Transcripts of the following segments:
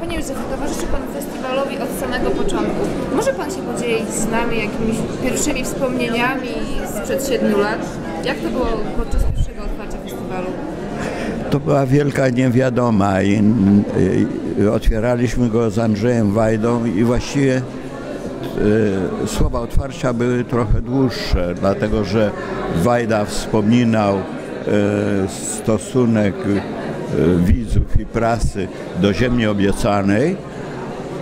Panie Józefie, towarzyszy Pan festiwalowi od samego początku. Może Pan się podzielić z nami jakimiś pierwszymi wspomnieniami sprzed 7 lat? Jak to było podczas pierwszego otwarcia festiwalu? To była wielka niewiadoma i, i otwieraliśmy go z Andrzejem Wajdą i właściwie e, słowa otwarcia były trochę dłuższe, dlatego że Wajda wspominał e, stosunek widzów i prasy do ziemi obiecanej,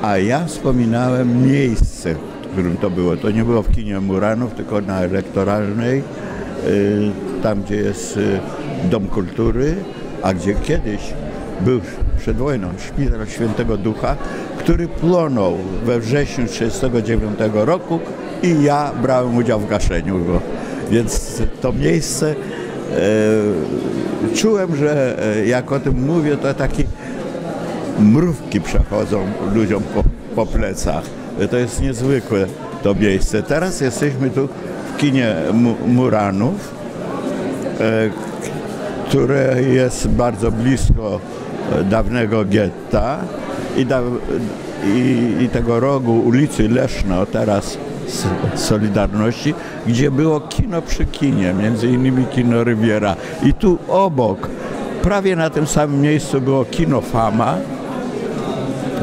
a ja wspominałem miejsce, w którym to było. To nie było w kinie Muranów, tylko na elektoralnej, y, tam gdzie jest y, Dom Kultury, a gdzie kiedyś był przed wojną szpital Świętego Ducha, który plonął we wrześniu 1939 roku i ja brałem udział w gaszeniu go. Więc to miejsce e, czułem, że e, jak o tym mówię, to taki mrówki przechodzą ludziom po, po plecach. To jest niezwykłe to miejsce. Teraz jesteśmy tu w kinie Mu- Muranów, e, które jest bardzo blisko e, dawnego getta i, da, i, i tego rogu ulicy Leszno, teraz Solidarności, gdzie było kino przy kinie, między innymi kino Riviera. I tu obok, prawie na tym samym miejscu było kino Fama,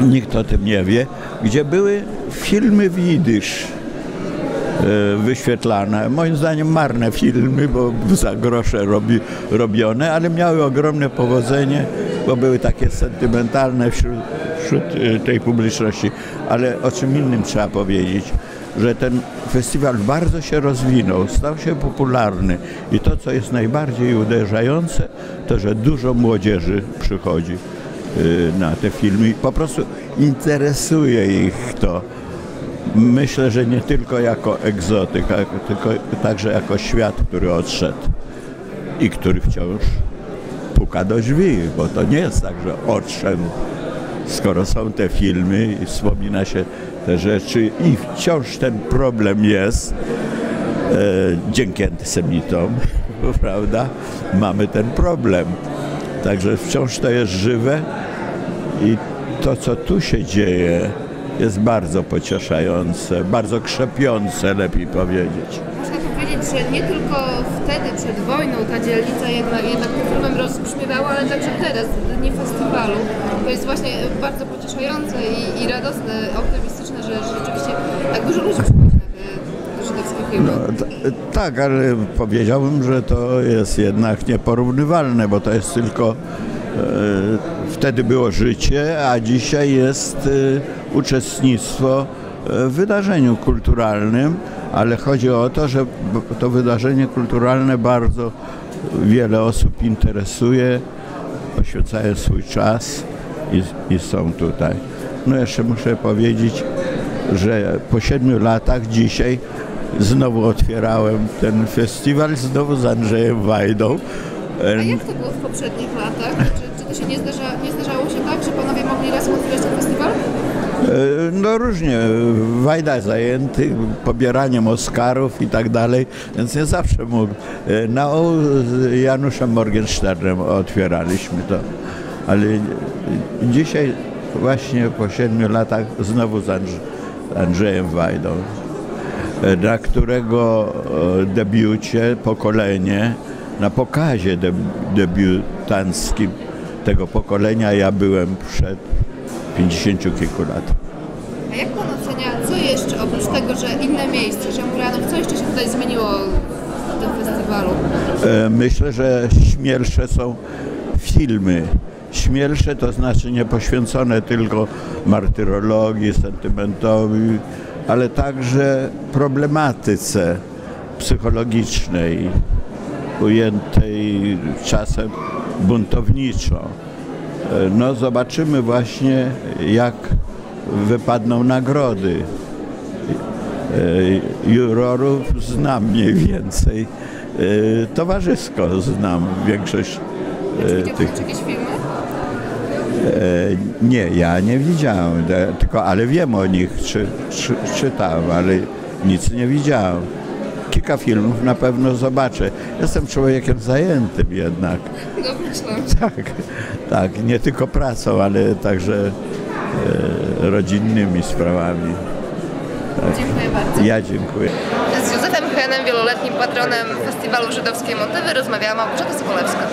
nikt o tym nie wie, gdzie były filmy w jidysz e, wyświetlane. Moim zdaniem marne filmy, bo za grosze robi, robione, ale miały ogromne powodzenie, bo były takie sentymentalne wśród, wśród e, tej publiczności. Ale o czym innym trzeba powiedzieć, że ten festiwal bardzo się rozwinął, stał się popularny i to, co jest najbardziej uderzające, to, że dużo młodzieży przychodzi y, na te filmy i po prostu interesuje ich to. Myślę, że nie tylko jako egzotyk, tylko także jako świat, który odszedł i który wciąż puka do drzwi, bo to nie jest tak, że odszedł. Skoro są te filmy i wspomina się te rzeczy i wciąż ten problem jest, e, dzięki antysemitom, prawda, mamy ten problem. Także wciąż to jest żywe i to, co tu się dzieje, jest bardzo pocieszające, bardzo krzepiące, lepiej powiedzieć. Powiedzieć, że nie tylko wtedy, przed wojną, ta dzielnica jednak, jednak tym filmem rozbrzmiewała, ale także teraz, w dni festiwalu. To jest właśnie bardzo pocieszające i, i radosne, optymistyczne, że, rzeczywiście tak dużo ludzi. No, tak, ale powiedziałbym, że to jest jednak nieporównywalne, bo to jest tylko e, wtedy było życie, a dzisiaj jest e, uczestnictwo w wydarzeniu kulturalnym, ale chodzi o to, że to wydarzenie kulturalne bardzo wiele osób interesuje, poświęcają swój czas i, i są tutaj. No jeszcze muszę powiedzieć, że po siedmiu latach dzisiaj znowu otwierałem ten festiwal, znowu z Andrzejem Wajdą. A jak to było w poprzednich latach? Czy, czy to się nie, zdarza, nie zdarzało się tak, że panowie mogli razem otwierać ten festiwal? E, No różnie, Wajda zajęty pobieraniem Oscarów i tak dalej, więc nie zawsze mógł. E, No z Januszem Morgensternem otwieraliśmy to, ale dzisiaj właśnie po siedmiu latach znowu z Andrze- Andrzejem Wajdą, e, na którego e, debiucie pokolenie, na pokazie de, debiutanckim tego pokolenia ja byłem przed 50 kilku lat. A jak pan ocenia, co jeszcze, oprócz tego, że inne miejsce, że Muranów, co jeszcze się tutaj zmieniło w tym festiwalu? E, Myślę, że śmielsze są filmy. Śmielsze to znaczy nie poświęcone tylko martyrologii, sentymentowi, ale także problematyce psychologicznej, ujętej czasem buntowniczo. E, No zobaczymy właśnie, jak wypadną nagrody. E, Jurorów znam mniej więcej. E, Towarzysko znam większość tych. jakieś filmy? Nie, ja nie widziałem, tylko ale wiem o nich, czy, czy, czytałem, ale nic nie widziałem. Kilka filmów na pewno zobaczę. Jestem człowiekiem zajętym jednak. Domyślam. Tak, tak, nie tylko pracą, ale także e, rodzinnymi sprawami. Dziękuję bardzo. Ja dziękuję. Z Józefem Henem, wieloletnim patronem festiwalu Żydowskie Motywy, rozmawiała Małgorzata Sobolewska.